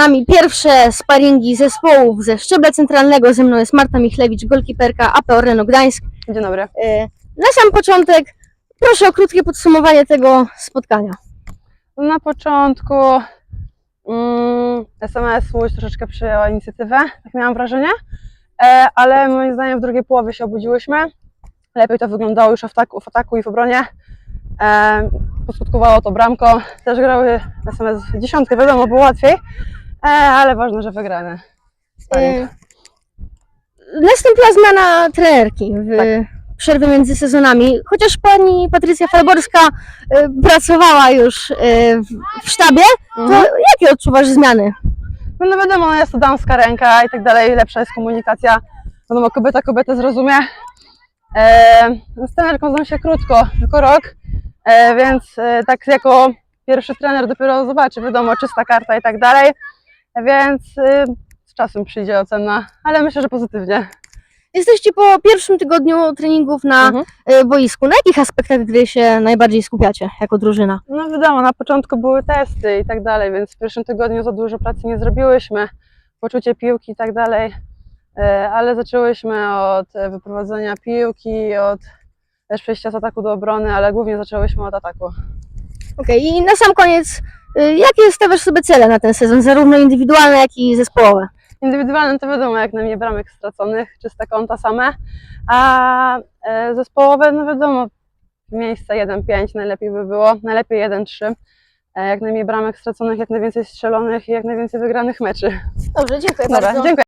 nami pierwsze sparingi zespołów ze szczebla centralnego. Ze mną jest Marta Michlewicz, golkiperka AP Orlenu Gdańsk. Dzień dobry. E, Na sam początek proszę o krótkie podsumowanie tego spotkania. Na początku mm, SMS Łódź troszeczkę przyjęła inicjatywę, tak miałam wrażenie, e, ale moim zdaniem w drugiej połowie się obudziłyśmy. Lepiej to wyglądało już w ataku, w ataku i w obronie. E, poskutkowało to bramką. Też grały SMS dziesiątkę, wiadomo, było łatwiej, e, ale ważne, że wygrane. E, Nastąpiła zmiana trenerki w Tak. przerwie między sezonami. Chociaż pani Patrycja Falborska e, pracowała już e, w- w sztabie, to Mhm. jakie odczuwasz zmiany? No, no wiadomo, no jest to damska ręka i tak dalej, lepsza jest komunikacja. Wiadomo, kobieta kobietę zrozumie. E, z trenerką znam się krótko, tylko rok, e, więc e, tak jako pierwszy trener dopiero zobaczy, wiadomo, czysta karta i tak dalej, więc e, z czasem przyjdzie ocena, ale myślę, że pozytywnie. Jesteście po pierwszym tygodniu treningów na Mhm. e, boisku. Na jakich aspektach gry się najbardziej skupiacie jako drużyna? No wiadomo, na początku były testy i tak dalej, więc w pierwszym tygodniu za dużo pracy nie zrobiłyśmy, poczucie piłki i tak dalej, E, ale zaczęłyśmy od wyprowadzenia piłki, od też przejścia z ataku do obrony, ale głównie zaczęłyśmy od ataku. Okej, i na sam koniec, y, jakie stawiasz sobie cele na ten sezon, zarówno indywidualne, jak i zespołowe? Indywidualne to wiadomo, jak na mnie bramek straconych, czyste konta same, a e, zespołowe, no wiadomo, miejsce 1-5 najlepiej by było, najlepiej 1-3. E, Jak najmniej bramek straconych, jak najwięcej strzelonych i jak najwięcej wygranych meczy. Dobrze, dziękuję Dobra, bardzo. dziękuję.